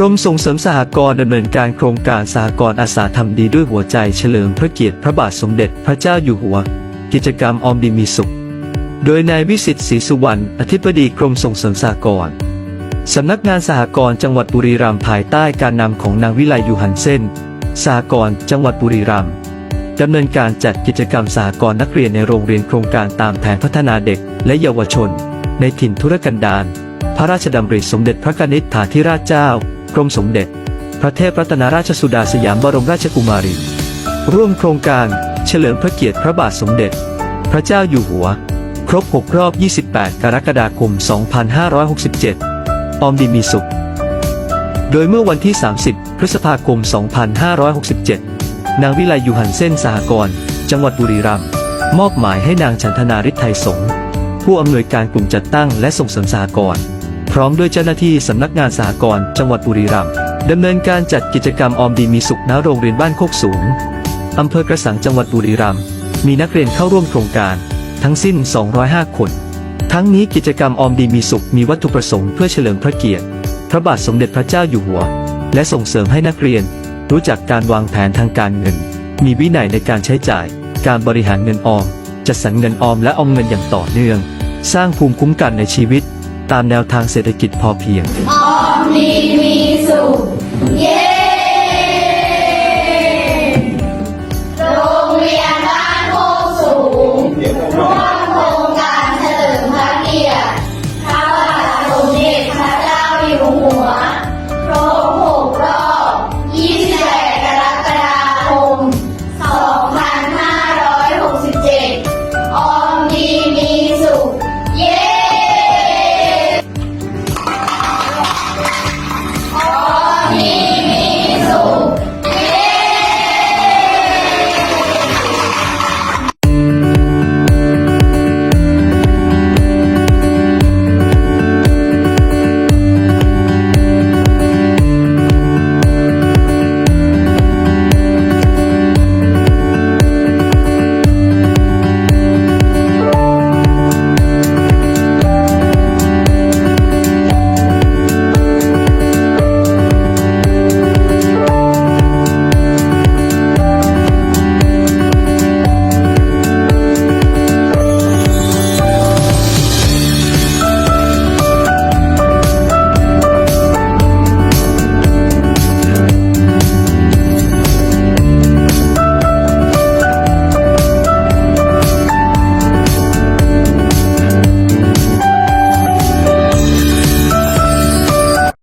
กรมส่งเสริมสหกรณ์ดำเนินการโครงการสหกรณ์อาสาทำดีด้วยหัวใจเฉลิมพระเกียรติพระบาทสมเด็จพระเจ้าอยู่หัว กิจกรรมออมดีมีสุข โดยนายวิสิทธิ์ศรีสุวรรณอธิบดีกรมส่งเสริมสหกรณ์สำนักงานสหกรณ์จังหวัดบุรีรัมย์ภายใต้การนำของนางวิไลยูหันเส้นสหกรณ์จังหวัดบุรีรัมย์ดำเนินการจัดกิจกรรมสหกรณ์นักเรียนในโรงเรียนโครงการตามแผนพัฒนาเด็กและเยาวชน ในถิ่นธุรกันดารพระราชดำริสมเด็จพระนิษฐาธิราชเจ้า กรมสมเด็จ พระเทพรัตนราชสุดาสยามบรมราชกุมารี ร่วมโครงการ เฉลิมพระเกียรติพระบาทสมเด็จ พระเจ้าอยู่หัว ครบ 6 รอบ 28 กรกฎาคม 2567 ออมดีมีสุข โดยเมื่อวันที่ 30 พฤษภาคม 2567 นางวิไลยูหันเส้นสหกรณ์จังหวัดบุรีรัมย์มอบหมายให้นางฉันทนาฤทธิ์ไทยสงฆ์ผู้อำนวยการกลุ่มจัดตั้งและส่งเสริมสหกรณ์ พร้อมด้วยเจ้าหน้าที่สำนักงานสหกรณ์จังหวัดบุรีรัมย์ดำเนินการจัดกิจกรรมออมดีมีสุขณโรงเรียนบ้านโคกสูงอำเภอกระสังจังหวัดบุรีรัมย์มีนักเรียนเข้าร่วมโครงการ ทั้งสิ้น 205 คน ทั้งนี้กิจกรรมออมดีมีสุขมีวัตถุประสงค์เพื่อเฉลิมพระเกียรติ พระบาทสมเด็จพระเจ้าอยู่หัว และส่งเสริมให้นักเรียน รู้จักการวางแผนทางการเงิน มีวินัยในการใช้จ่าย การบริหารเงินออมจัดสรรเงินออมและออมเงินอย่างต่อเนื่อง สร้างภูมิคุ้มกันในชีวิต ตามแนวทางเศรษฐกิจพอเพียง ออมดีมีสุข เย้